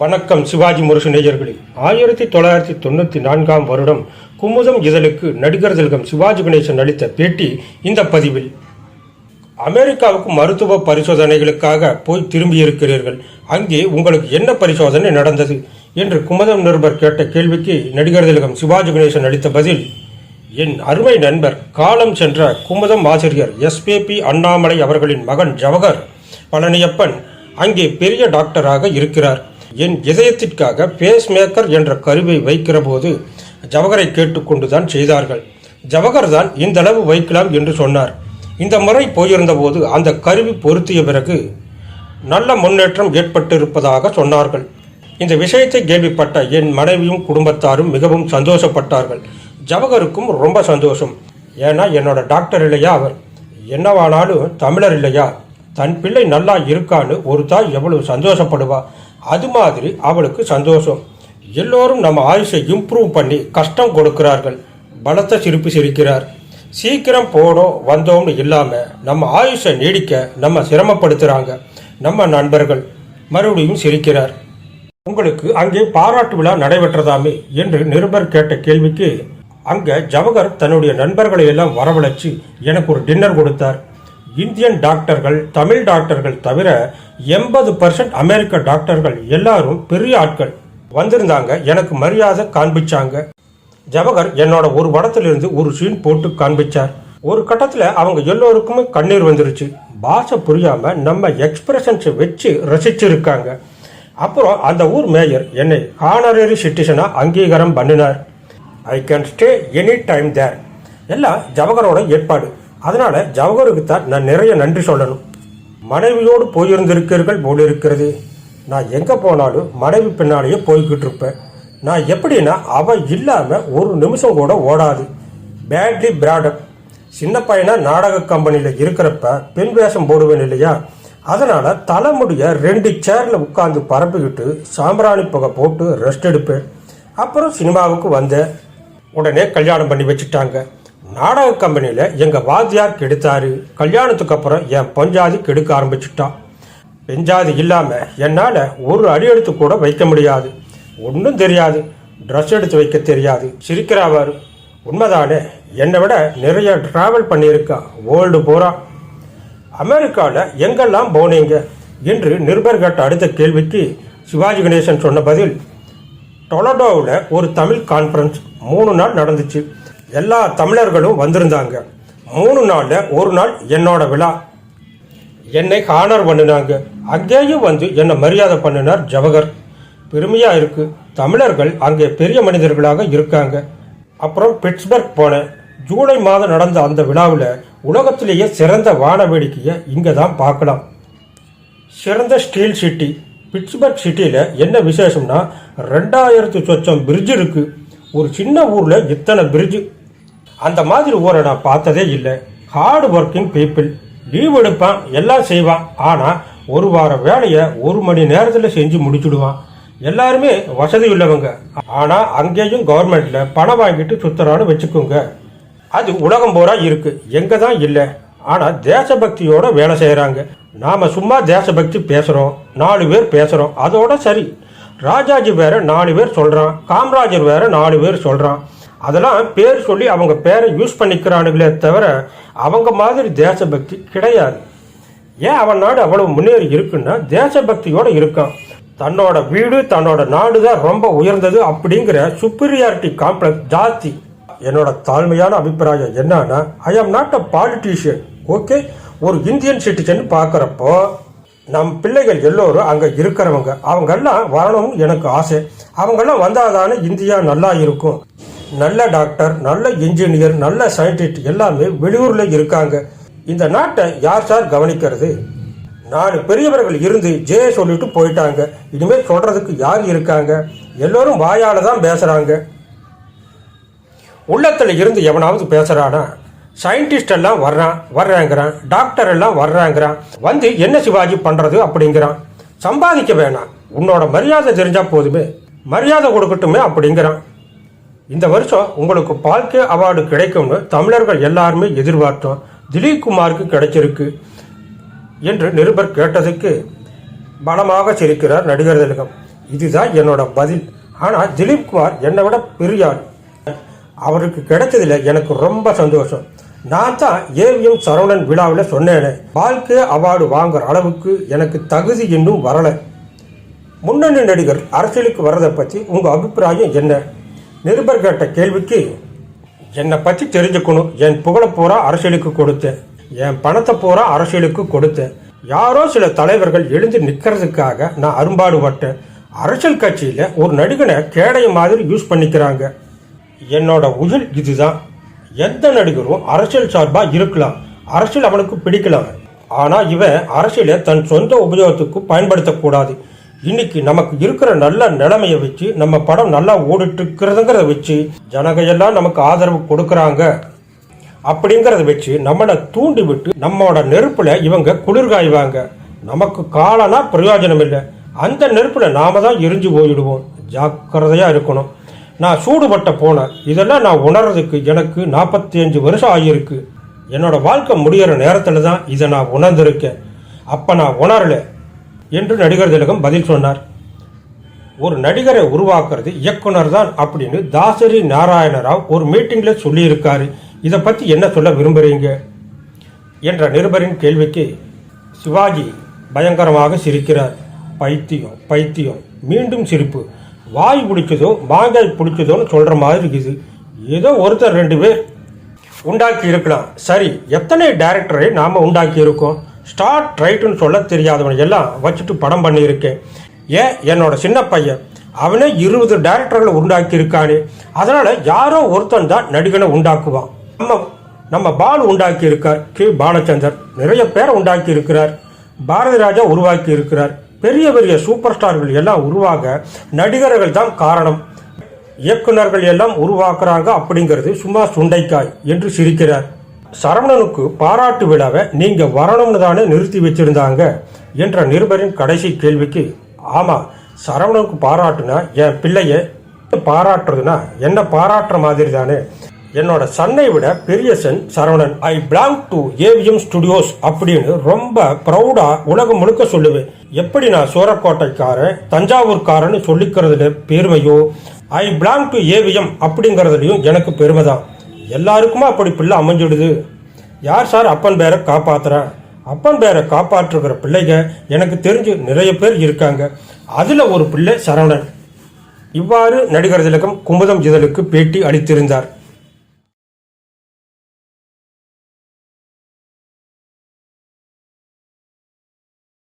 வணக்கம் சிவாஜி முரசு நேயர்களே. ஆயிரத்தி தொள்ளாயிரத்தி தொண்ணூற்றி நான்காம் வருடம் குமுதம் இதழுக்கு நடிகர் திலகம் சிவாஜி கணேசன் அளித்த பேட்டி இந்த பதிவில். அமெரிக்காவுக்கு மருத்துவ பரிசோதனைகளுக்காக போய் திரும்பியிருக்கிறீர்கள். அங்கே உங்களுக்கு என்ன பரிசோதனை நடந்தது? என்று குமுதம் நிருபர் கேட்ட கேள்விக்கு நடிகர் திலகம் சிவாஜி கணேசன் அளித்த பதில் என் அருமை நண்பர் காலம் சென்ற குமுதம் ஆசிரியர் எஸ்பிபி அண்ணாமலை அவர்களின் மகன் ஜவஹர் பழனியப்பன் அங்கே பெரிய டாக்டராக இருக்கிறார். என் இதயத்திற்காக பேஸ் மேக்கர் என்ற கருவை வைக்கிற போது ஜவஹரை கேட்டுக்கொண்டுதான் செய்தார்கள். ஜவஹர் தான் இந்த அளவு வைக்கலாம் என்று சொன்னார். இந்த முறை போயிருந்த போது அந்த கருவி பொருத்திய பிறகு நல்ல முன்னேற்றம் ஏற்பட்டிருப்பதாக சொன்னார்கள். இந்த விஷயத்தை கேள்விப்பட்ட என் மனைவியும் குடும்பத்தாரும் மிகவும் சந்தோஷப்பட்டார்கள். ஜவஹருக்கும் ரொம்ப சந்தோஷம். ஏன்னா என்னோட டாக்டர் இல்லையா அவர்? என்னவானாலும் தமிழர் இல்லையா? தன் பிள்ளை நல்லா இருக்கான்னு ஒரு தாய் எவ்வளவு சந்தோஷப்படுவா? அது மாதிரி அவளுக்கு சந்தோஷம். எல்லோரும் நம்ம ஆயுஷை இம்ப்ரூவ் பண்ணி கஷ்டம் கொடுக்கிறார்கள். பலத்த சிரிப்பு சிரிக்கிறார். சீக்கிரம் போனோம் வந்தோம்னு இல்லாமல் நம்ம ஆயுஷை நீடிக்க நம்ம சிரமப்படுத்துகிறாங்க நம்ம நண்பர்கள் மறுபடியும் சிரிக்கிறார். உங்களுக்கு அங்கே பாராட்டு விழா நடைபெற்றதாமே என்று நிருபர் கேட்ட கேள்விக்கு அங்க ஜவஹர் தன்னுடைய நண்பர்களை எல்லாம் வரவழைச்சு எனக்கு ஒரு டின்னர் கொடுத்தார். இந்தியன் டாக்டர்கள் தமிழ் டாக்டர்கள் தவிர எண்பது பர்சன்ட் அமெரிக்க டாக்டர்கள் எல்லாரும் பெரிய ஆட்கள். வந்திருந்தாங்க எனக்கு மரியாதை காண்பிச்சாங்க. ஜவஹர் என்னோட ஒரு படத்திலிருந்து ஒரு சீன் போட்டு காண்பிச்சார். ஒரு கட்டத்தில் அவங்க எல்லோருக்குமே கண்ணீர் வந்துருச்சு. பாஷை புரியாமல் நம்ம எக்ஸ்பிரஷன்ஸை வச்சு ரசிச்சிருக்காங்க. அப்புறம் அந்த ஊர் மேயர் என்னை ஹானரரி சிட்டிசனாக அங்கீகாரம் பண்ணினார். I can stay any time there எல்லாம் ஜவஹரோட ஏற்பாடு. அதனால ஜவஹருக்கு தான் நான் நிறைய நன்றி சொல்லணும். மனைவியோடு போயிருந்திருக்கிறீர்கள் போல இருக்கிறது நான் எங்கே போனாலும் மனைவி பின்னாலேயே போய்கிட்டு இருப்பேன். நான் எப்படின்னா அவ இல்லாமல் ஒரு நிமிஷம் கூட ஓடாது. பேட்லி பிராடப் சின்ன பையனா நாடக கம்பெனியில் இருக்கிறப்ப பெண் வேஷம் போடுவேன் இல்லையா? அதனால் தலைமுடிய ரெண்டு சேரில் உட்காந்து பரப்பிக்கிட்டு சாம்பிராணி புகை போட்டு ரெஸ்ட் எடுப்பேன். அப்புறம் சினிமாவுக்கு வந்தேன். உடனே கல்யாணம் பண்ணி வச்சுட்டாங்க. நாடக கம்பெனியில் எங்கள் வாத்தியார் கெடுத்தாரு. கல்யாணத்துக்கு அப்புறம் என் பஞ்சாதி கெடுக்க ஆரம்பிச்சுட்டான் பெஞ்சாதி இல்லாமல் என்னால் ஒரு அடி எடுத்து கூட வைக்க முடியாது. ஒன்றும் தெரியாது. ட்ரெஸ் எடுத்து வைக்க தெரியாது. சிரிக்கிறாவார். உண்மைதானே? என்னை விட நிறைய ட்ராவல் பண்ணியிருக்கான் வேர்ல்டு பூரா. அமெரிக்காவில் எங்கெல்லாம் போனீங்க? என்று நிருபர் கேட்ட அடுத்த கேள்விக்கு சிவாஜி கணேசன் சொன்ன பதில் டொலடோவில் ஒரு தமிழ் கான்ஃபரன்ஸ் மூணு நாள் நடந்துச்சு. எல்லா தமிழர்களும் வந்திருந்தாங்க. மூணு நாளில் ஒரு நாள் என்னோட விழா. என்னை ஹானர் பண்ணினாங்க. அங்கேயும் வந்து என்னை மரியாதை பண்ணினார் ஜவஹர். பெருமையாக இருக்கு. தமிழர்கள் அங்கே பெரிய மனிதர்களாக இருக்காங்க. அப்புறம் பிட்ஸ்பர்க் போனேன். ஜூலை மாதம் நடந்த அந்த விழாவில் உலகத்திலேயே சிறந்த வான வேடிக்கையை இங்கே தான் பார்க்கலாம். சிறந்த ஸ்டீல் சிட்டி பிட்ஸ்பர்க் சிட்டியில் என்ன விசேஷம்னா ரெண்டாயிரத்து சொச்சம் பிரிட்ஜ் இருக்குது ஒரு சின்ன ஊரில் இத்தனை பிரிட்ஜு அந்த மாதிரி ஊரை நான் பார்த்ததே இல்லை. ஹார்ட் ஒர்க்கிங் பீப்புள் லீவ் எடுப்பான் எல்லாம் செய்வான். ஆனால் ஒரு வார வேலையை ஒரு மணி நேரத்தில் செஞ்சு முடிச்சுடுவான். எல்லாருமே வசதி உள்ளவங்க. ஆனால் அங்கேயும் கவர்மெண்ட்டில் பணம் வாங்கிட்டு சுத்தரான்னு வச்சுக்கோங்க. அது உலகம் பூரா இருக்கு. எங்கே தான் இல்லை. ஆனால் தேசபக்தியோட வேலை செய்கிறாங்க நாம சும்மா தேசபக்தி பேசுகிறோம் நாலு பேர் பேசுகிறோம் அதோட சரி. ராஜாஜி வேற நாலு பேர் சொல்கிறான் காமராஜர் வேற நாலு பேர் சொல்கிறான் அதெல்லாம் பேர் சொல்லி அவங்க பேரை யூஸ் பண்ணிக்கிறானுங்களே தவிர அவங்க மாதிரி தேசபக்தி கிடையாது. ஏன் அவன் நாடு அவ்வளவு முன்னேறி இருக்குன்னா தேசபக்தியோடு இருக்கான். தன்னோட வீடு தன்னோட நாடு தான் ரொம்ப உயர்ந்தது அப்படிங்கிற சுப்பீரியாரிட்டி காம்ப்ளெக்ஸ் ஜாஸ்தி என்னோட தாழ்மையான அபிப்பிராயம் என்னன்னா I am not a politician okay ஒரு இந்தியன் சிட்டிசன் பார்க்குறப்போ நம் பிள்ளைகள் எல்லோரும் அங்கே இருக்கிறவங்க. அவங்கெல்லாம் வரணும்னு எனக்கு ஆசை. அவங்கெல்லாம் வந்தாதானே இந்தியா நல்லா இருக்கும். நல்ல டாக்டர் நல்ல இன்ஜினியர் நல்ல சயின்டிஸ்ட் எல்லாமே வெளியூரில் இருக்காங்க. இந்த நாட்டை யார் சார் கவனிக்கிறது? நாலு பெரியவர்கள் இருந்து ஜே சொல்லிட்டு போயிட்டாங்க. இனிமேல் சொல்கிறதுக்கு யார் இருக்காங்க? எல்லோரும் வாயால் தான் பேசுகிறாங்க உள்ளத்தில் இருந்து எவனாவது பேசுகிறானா சயின்டிஸ்ட் எல்லாம் வர்றான் வர்றாங்கிறான் டாக்டர் எல்லாம் வர்றாங்கிறான். வந்து என்ன சிவாஜி பண்ணுறது அப்படிங்கிறான். சம்பாதிக்க வேணாம். உன்னோட மரியாதை தெரிஞ்சால் போதுமே. மரியாதை கொடுக்கட்டுமே அப்படிங்கிறான். இந்த வருஷம் உங்களுக்கு பால்கே அவார்டு கிடைக்கும்னு தமிழர்கள் எல்லாருமே எதிர்பார்த்தோம். திலீப் குமாருக்கு கிடைச்சிருக்கு என்று நிருபர் கேட்டதுக்கு பலமாக சிரிக்கிறார் நடிகர் திலகம். இதுதான் என்னோட பதில். ஆனால் திலீப் குமார் என்னை விட பெரியார். அவருக்கு கிடைச்சதில் எனக்கு ரொம்ப சந்தோஷம். நான் தான் ஏவிஎம் சரவணன் விழாவில் சொன்னேனே. வாழ்க்கை அவார்டு வாங்குற அளவுக்கு எனக்கு தகுதி இன்னும் வரலை. முன்னணி நடிகர் அரசியலுக்கு வர்றதை பற்றி உங்கள் அபிப்பிராயம் என்ன? நிருபர் கேட்ட கேள்விக்கு என்னை பற்றி தெரிஞ்சுக்கணும். என் புகழை பூரா அரசியலுக்கு கொடுத்தேன். என் பணத்தை பூரா அரசியலுக்கு கொடுத்தேன். யாரோ சில தலைவர்கள் எழுந்து நிற்கிறதுக்காக நான் அரும்பாடுபட்டேன். அரசியல் கட்சியில் ஒரு நடிகனை கேடைய மாதிரி யூஸ் பண்ணிக்கிறாங்க. என்னோட உயிர் இதுதான். எந்த நடிகரும் அரசியல் சார்பாக இருக்கலாம். அரசியல் அவனுக்கு பிடிக்கலாம் ஆனால் இவன் அரசியலை தன் சொந்த உபயோகத்துக்கு பயன்படுத்தக்கூடாது. இன்னைக்கு நமக்கு இருக்கிற நல்ல நிலைமையை வச்சு நம்ம படம் நல்லா ஓடிட்டு இருக்கிறதுங்கிறத வச்சு ஜனகையெல்லாம் நமக்கு ஆதரவு கொடுக்கறாங்க. அப்படிங்கிறத வச்சு நம்மளை தூண்டி விட்டு நம்மளோட நெருப்புல இவங்க குளிர்காய்வாங்க நமக்கு காலனா பிரயோஜனம் இல்லை. அந்த நெருப்புல நாம தான் எரிஞ்சு போயிடுவோம். ஜாக்கிரதையா இருக்கணும். நான் சூடுபட்ட போனேன் இதெல்லாம் நான் உணர்றதுக்கு எனக்கு நாற்பத்தி அஞ்சு வருஷம் ஆகியிருக்கு. என்னோட வாழ்க்கை முடியிற நேரத்தில் தான் இதை நான் உணர்ந்திருக்கேன். அப்போ நான் உணரல என்று நடிகர் திலகம் பதில் சொன்னார். ஒரு நடிகரை உருவாக்குறது இயக்குனர் தான் அப்படின்னு தாசரி நாராயணராவ் ஒரு மீட்டிங்கில் சொல்லியிருக்காரு. இதை பற்றி என்ன சொல்ல விரும்புகிறீங்க என்ற நிருபரின் கேள்விக்கு சிவாஜி பயங்கரமாக சிரிக்கிறார். பைத்தியம் பைத்தியம் மீண்டும் சிரிப்பு. வாய் பிடிச்சதோ மாங்காய் பிடிச்சதோன்னு சொல்ற மாதிரி இருக்குது. ஏதோ ஒருத்தர் ரெண்டு பேர் உண்டாக்கி இருக்கலாம். சரி எத்தனை டேரக்டரை நாம உண்டாக்கி இருக்கோம்? ஸ்டார்ட் ரைட்டுன்னு சொல்ல தெரியாதவன் எல்லாம் வச்சுட்டு படம் பண்ணியிருக்கேன். ஏன்? என்னோட சின்ன பையன். அவனே இருபது டேரக்டர்களை உண்டாக்கி இருக்கானே. அதனால யாரோ ஒருத்தன் தான் நடிகனை உண்டாக்குவான். நம்ம நம்ம பாலு உண்டாக்கி இருக்கார் கே. பாலச்சந்தர். நிறைய பேரை உண்டாக்கி இருக்கிறார். பாரதி ராஜா உருவாக்கி இருக்கிறார். பெரிய பெரிய சூப்பர் ஸ்டார்கள் எல்லாம் உருவாக நடிகர்கள் தான் காரணம். இயக்குனர்கள் எல்லாம் உருவாக்குறாங்க அப்படிங்கிறது சும்மா சுண்டைக்காய் என்று சிரிக்கிறார். சரவணனுக்கு பாராட்டு விழாவை நீங்க வரணும்னு தானே நிறுத்தி வச்சிருந்தாங்க என்ற நிருபரின் கடைசி கேள்விக்கு ஆமா சரவணனுக்கு பாராட்டுனா என் பிள்ளைய பாராட்டுறதுனா என்ன பாராட்டுற மாதிரி தானே? என்னோட சன்னை விட பெரிய son Saravanan. I belong to AVM studios அப்படின்னு ரொம்ப ப்ரௌடா உலகம் முழுக்க சொல்லுவேன் எப்படி நான் சூரக்கோட்டைக்காரன் தஞ்சாவூர்காரன்னு சொல்லிக்கிறதுல பெருமையோ? ஐ பிலாங் டு ஏவிஎம் அப்படிங்கிறதுலையும் எனக்கு பெருமை தான் எல்லாருக்குமா அப்படி பிள்ளை அமைஞ்சிடுது? யார் சார் அப்பன் பேரை காப்பாத்துறேன் அப்பன் பேரை காப்பாற்றுகிற பிள்ளைங்க எனக்கு தெரிஞ்சு நிறைய பேர் இருக்காங்க. அதில் ஒரு பிள்ளை சரவணன். இவ்வாறு நடிகர் திலகம் குமுதம் இதழுக்கு பேட்டி அளித்திருந்தார்.